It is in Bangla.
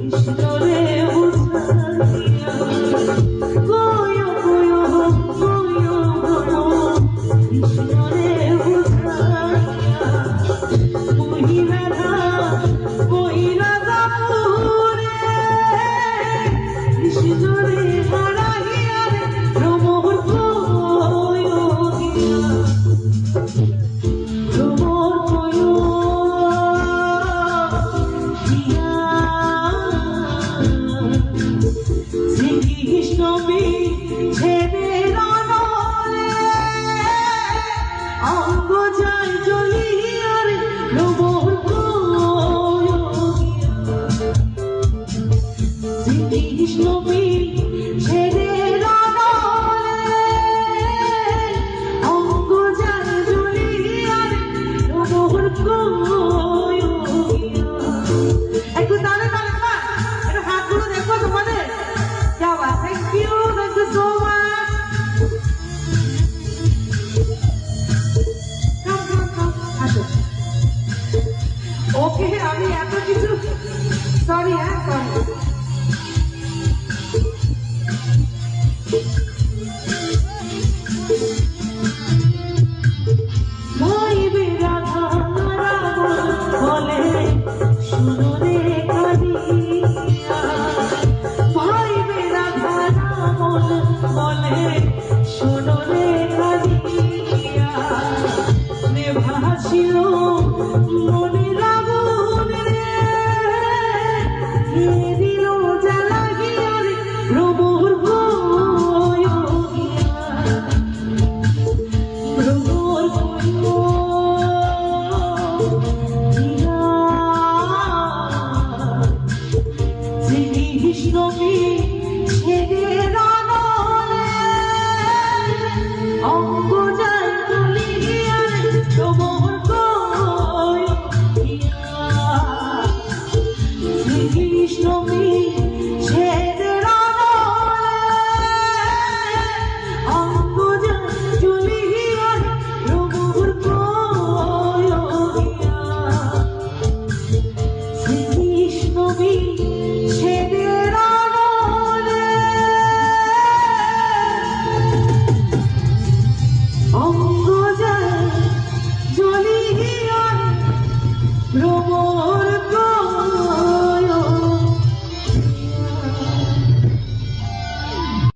Ishtar. Angel. আজকে আমি এত কিছু সরি হ্যাঁ সরি মনে 忍び Oh.